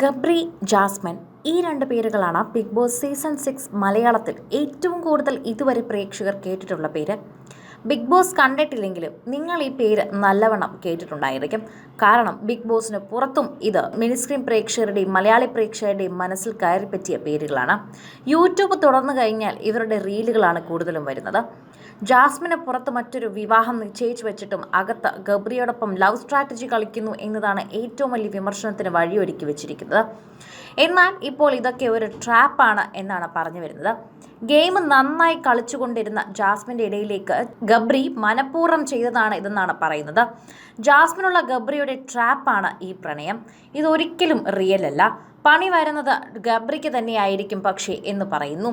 Gabri Jasmine ഈ രണ്ട് പേരുകളാണ് ബിഗ് ബോസ് സീസൺ സിക്സ് മലയാളത്തിൽ ഏറ്റവും കൂടുതൽ ഇതുവരെ പ്രേക്ഷകർ കേട്ടിട്ടുള്ള പേര്. ബിഗ് ബോസ് കണ്ടിട്ടില്ലെങ്കിലും നിങ്ങൾ ഈ പേര് നല്ലവണ്ണം കേട്ടിട്ടുണ്ടായിരിക്കും. കാരണം ബിഗ് ബോസിന് പുറത്തും ഇത് മിനിസ്ക്രീൻ പ്രേക്ഷകരുടെയും മലയാളി പ്രേക്ഷകരുടെയും മനസ്സിൽ കയറിപ്പറ്റിയ പേരുകളാണ്. യൂട്യൂബ് തുടർന്നു കഴിഞ്ഞാൽ ഇവരുടെ റീലുകളാണ് കൂടുതലും വരുന്നത്. ജാസ്മിന് പുറത്ത് മറ്റൊരു വിവാഹം നിശ്ചയിച്ചു വെച്ചിട്ടും അകത്ത് ഗബ്രിയോടൊപ്പം ലവ് സ്ട്രാറ്റജി കളിക്കുന്നു എന്നതാണ് ഏറ്റവും വലിയ വിമർശനത്തിന് വഴിയൊരുക്കി വെച്ചിരിക്കുന്നത്. എന്നാൽ ഇപ്പോൾ ഇതൊക്കെ ഒരു ട്രാപ്പാണ് എന്നാണ് പറഞ്ഞു വരുന്നത്. ഗെയിം നന്നായി കളിച്ചുകൊണ്ടിരുന്ന ജാസ്മിന്റെ ഇടയിലേക്ക് ഗബ്രി മനഃപൂർവം ചെയ്തതാണ് ഇതെന്നാണ് പറയുന്നത്. ജാസ്മിനുള്ള ഗബ്രിയുടെ ട്രാപ്പാണ് ഈ പ്രണയം. ഇതൊരിക്കലും റിയൽ അല്ല. പണി വരുന്നത് ഗബ്രിക്ക് തന്നെയായിരിക്കും പക്ഷേ എന്ന് പറയുന്നു.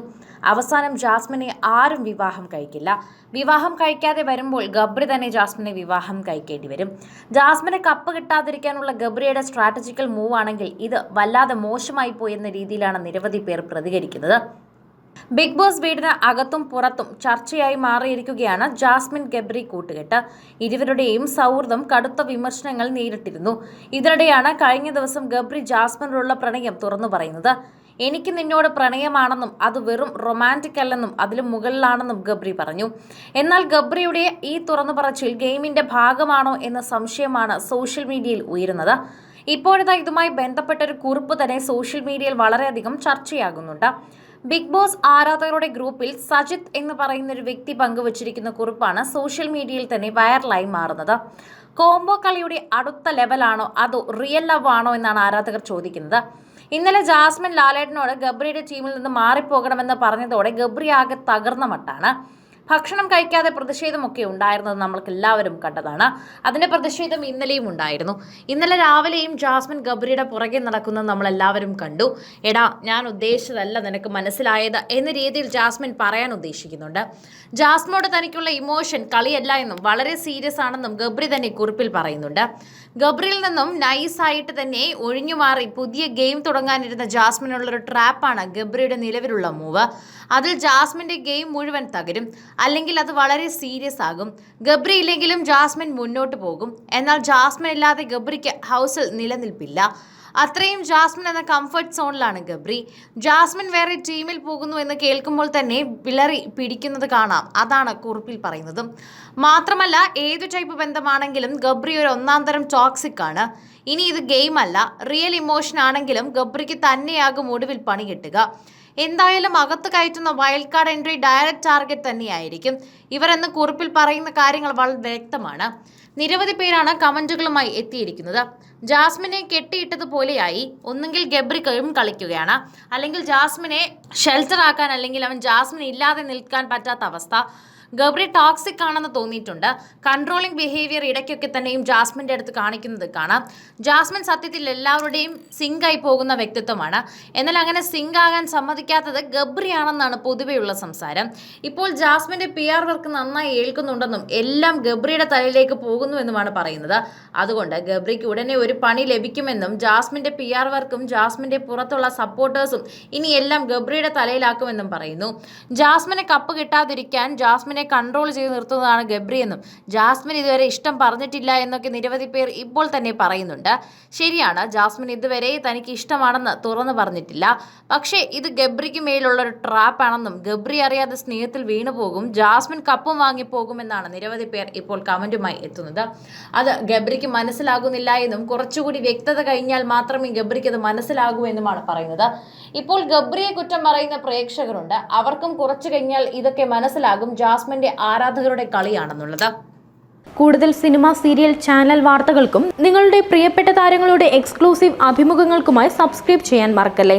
അവസാനം ജാസ്മിനെ ആരും വിവാഹം കഴിക്കില്ല. വിവാഹം കഴിക്കാതെ വരുമ്പോൾ ഗബ്രി തന്നെ ജാസ്മിനെ വിവാഹം കഴിക്കേണ്ടി വരും. ജാസ്മിനെ കപ്പ് കിട്ടാതിരിക്കാനുള്ള ഗബ്രിയുടെ സ്ട്രാറ്റജിക്കൽ മൂവ് ആണെങ്കിൽ ഇത് വല്ലാതെ മോശമായി പോയെന്ന രീതിയിലാണ് നിരവധി പേർ പ്രതികരിക്കുന്നത്. ബിഗ് ബോസ് വീടിന് അകത്തും പുറത്തും ചർച്ചയായി മാറിയിരിക്കുകയാണ് ജാസ്മിൻ ഗബ്രി കൂട്ടുകെട്ട്. ഇരുവരുടെയും സൗഹൃദം കടുത്ത വിമർശനങ്ങൾ നേരിട്ടിരുന്നു. ഇതിനിടെയാണ് കഴിഞ്ഞ ദിവസം ഗബ്രി ജാസ്മിനോടുള്ള പ്രണയം തുറന്നു പറയുന്നത്. എനിക്ക് നിന്നോട് പ്രണയമാണെന്നും അത് വെറും റൊമാന്റിക് അല്ലെന്നും അതിലും മുകളിലാണെന്നും ഗബ്രി പറഞ്ഞു. എന്നാൽ ഗബ്രിയുടെ ഈ തുറന്നു പറച്ചിൽ ഗെയിമിന്റെ ഭാഗമാണോ എന്ന സംശയമാണ് സോഷ്യൽ മീഡിയയിൽ ഉയരുന്നത്. ഇപ്പോഴത്തെ ഇതുമായി ബന്ധപ്പെട്ട ഒരു കുറിപ്പ് തന്നെ സോഷ്യൽ മീഡിയയിൽ വളരെയധികം ചർച്ചയാകുന്നുണ്ട്. ബിഗ് ബോസ് ആരാധകരുടെ ഗ്രൂപ്പിൽ സജിത് എന്ന് പറയുന്ന ഒരു വ്യക്തി പങ്കുവച്ചിരിക്കുന്ന കുറിപ്പാണ് സോഷ്യൽ മീഡിയയിൽ തന്നെ വൈറലായി മാറുന്നത്. കോംബോ കളിയുടെ അടുത്ത ലെവലാണോ? അതോ റിയൽ ലവ് ആണോ എന്നാണ് ആരാധകർ ചോദിക്കുന്നത്. ഇന്നലെ ജാസ്മിൻ ലാലേട്ടനോട് ഗബ്രിയുടെ ടീമിൽ നിന്ന് മാറിപ്പോകണമെന്ന് പറഞ്ഞതോടെ ഗബ്രി ആകെ തകർന്ന മട്ടാണ്. ഭക്ഷണം കഴിക്കാതെ പ്രതിഷേധമൊക്കെ ഉണ്ടായിരുന്നത് നമ്മൾക്ക് എല്ലാവരും കണ്ടതാണ്. അതിന്റെ പ്രതിഷേധം ഇന്നലെയും ഉണ്ടായിരുന്നു. ഇന്നലെ രാവിലെയും ജാസ്മിൻ ഗബ്രിയുടെ പുറകെ നടക്കുന്നത് നമ്മൾ എല്ലാവരും കണ്ടു. എടാ ഞാൻ ഉദ്ദേശിച്ചതല്ല നിനക്ക് മനസ്സിലായത് എന്ന രീതിയിൽ ജാസ്മിൻ പറയാൻ ഉദ്ദേശിക്കുന്നുണ്ട്. ജാസ്മിനോട് തനിക്കുള്ള ഇമോഷൻ കളിയല്ല എന്നും വളരെ സീരിയസ് ആണെന്നും ഗബ്രി തന്നെ കുറിപ്പിൽ പറയുന്നുണ്ട്. ഗബ്രിയിൽ നിന്നും നൈസായിട്ട് തന്നെ ഒഴിഞ്ഞു മാറി പുതിയ ഗെയിം തുടങ്ങാനിരുന്ന ജാസ്മിനുള്ളൊരു ട്രാപ്പാണ് ഗബ്രിയുടെ നിലവിലുള്ള മൂവ്. അതിൽ ജാസ്മിന്റെ ഗെയിം മുഴുവൻ തകരും. അല്ലെങ്കിൽ അത് വളരെ സീരിയസ് ആകും. ഗബ്രി ഇല്ലെങ്കിലും ജാസ്മിൻ മുന്നോട്ട് പോകും. എന്നാൽ ജാസ്മിൻ ഇല്ലാതെ ഗബ്രിക്ക് ഹൗസിൽ നിലനിൽപ്പില്ല. അത്രയും ജാസ്മിൻ എന്ന കംഫർട്ട് സോണിലാണ് ഗബ്രി. ജാസ്മിൻ വേറെ ടീമിൽ പോകുന്നു എന്ന് കേൾക്കുമ്പോൾ തന്നെ വിളറി പിടിക്കുന്നത് കാണാം. അതാണ് കുറിപ്പിൽ പറയുന്നത്. മാത്രമല്ല ഏത് ടൈപ്പ് ബന്ധമാണെങ്കിലും ഗബ്രി ഒരു ഒന്നാം തരം ടോക്സിക് ആണ്. ഇനി ഇത് ഗെയിം അല്ല. റിയൽ ഇമോഷൻ ആണെങ്കിലും ഗബ്രിക്ക് തന്നെയാകും ഒടുവിൽ പണി കിട്ടുക. എന്തായാലും അകത്ത് കയറ്റുന്ന wild card entry direct target തന്നെയായിരിക്കും. ഇവരെന്ന് കുറിപ്പിൽ പറയുന്ന കാര്യങ്ങൾ വളരെ വ്യക്തമാണ്. നിരവധി പേരാണ് കമന്റുകളുമായി എത്തിയിരിക്കുന്നത്. ജാസ്മിനെ കെട്ടിയിട്ടതുപോലെയായി ഒന്നുകിൽ ഗബ്രിക്കയും കളിക്കുകയാണ്. അല്ലെങ്കിൽ ജാസ്മിനെ ഷെൽട്ടർ ആക്കാൻ അല്ലെങ്കിൽ അവൻ ജാസ്മിൻ ഇല്ലാതെ നിൽക്കാൻ പറ്റാത്ത അവസ്ഥ. ഗബ്രി ടോക്സിക് ആണെന്ന് തോന്നിയിട്ടുണ്ട്. കൺട്രോളിംഗ് ബിഹേവിയർ ഇടയ്ക്കൊക്കെ തന്നെയും ജാസ്മിന്റെ അടുത്ത് കാണിക്കുന്നത് കാണാം. ജാസ്മിൻ സത്യത്തിൽ എല്ലാവരുടെയും സിങ്ക് ആയി പോകുന്ന വ്യക്തിത്വമാണ്. എന്നാൽ അങ്ങനെ സിങ്ക് ആകാൻ സമ്മതിക്കാത്തത് ഗബ്രിയാണെന്നാണ് പൊതുവെയുള്ള സംസാരം. ഇപ്പോൾ ജാസ്മിന്റെ പി ആർ വർക്ക് നന്നായി ഏൽക്കുന്നുണ്ടെന്നും എല്ലാം ഗബ്രിയുടെ തലയിലേക്ക് പോകുന്നുവെന്നുമാണ് പറയുന്നത്. അതുകൊണ്ട് ഗബ്രിക്ക് ഉടനെ ഒരു പണി ലഭിക്കുമെന്നും ജാസ്മിന്റെ പി ആർ വർക്കും ജാസ്മിന്റെ പുറത്തുള്ള സപ്പോർട്ടേഴ്സും ഇനി എല്ലാം ഗബ്രിയുടെ തലയിലാക്കുമെന്നും പറയുന്നു. ജാസ്മിനെ കപ്പ് കിട്ടാതിരിക്കാൻ ജാസ്മിനെ കൺട്രോൾ ചെയ്ത് നിർത്തുന്നതാണ് ഗബ്രി എന്നും. ജാസ്മിൻ ഇതുവരെ ഇഷ്ടം പറഞ്ഞിട്ടില്ല എന്നൊക്കെ നിരവധി പേർ ഇപ്പോൾ തന്നെ പറയുന്നുണ്ട്. ശരിയാണ് ജാസ്മിൻ ഇതുവരെ തനിക്ക് ഇഷ്ടമാണെന്ന് തുറന്നു പറഞ്ഞിട്ടില്ല. പക്ഷേ ഇത് ഗബ്രിക്ക് മേലുള്ള ഒരു ട്രാപ്പാണെന്നും ഗബ്രി അറിയാതെ സ്നേഹത്തിൽ വീണു പോകും ജാസ്മിൻ കപ്പും വാങ്ങിപ്പോകുമെന്നാണ് നിരവധി പേർ ഇപ്പോൾ കമന്റുമായി എത്തുന്നത്. അത് ഗബ്രിക്ക് മനസ്സിലാകുന്നില്ല എന്നും കുറച്ചുകൂടി വ്യക്തത കഴിഞ്ഞാൽ മാത്രമേ ഗബ്രിക്ക് അത് മനസ്സിലാകൂ എന്നുമാണ് പറയുന്നത്. ഇപ്പോൾ ഗബ്രിയെ കുറ്റം പറയുന്ന പ്രേക്ഷകരുണ്ട്. അവർക്കും കുറച്ചു കഴിഞ്ഞാൽ ഇതൊക്കെ മനസ്സിലാകും. ജാസ്മിന്റെ ആരാധകരുടെ കളിയാണെന്നുള്ളത്. കൂടുതൽ സിനിമ സീരിയൽ ചാനൽ വാർത്തകൾക്കും നിങ്ങളുടെ പ്രിയപ്പെട്ട താരങ്ങളുടെ എക്സ്ക്ലൂസീവ് അഭിമുഖങ്ങൾക്കുമായി സബ്സ്ക്രൈബ് ചെയ്യാൻ മറക്കല്ലേ?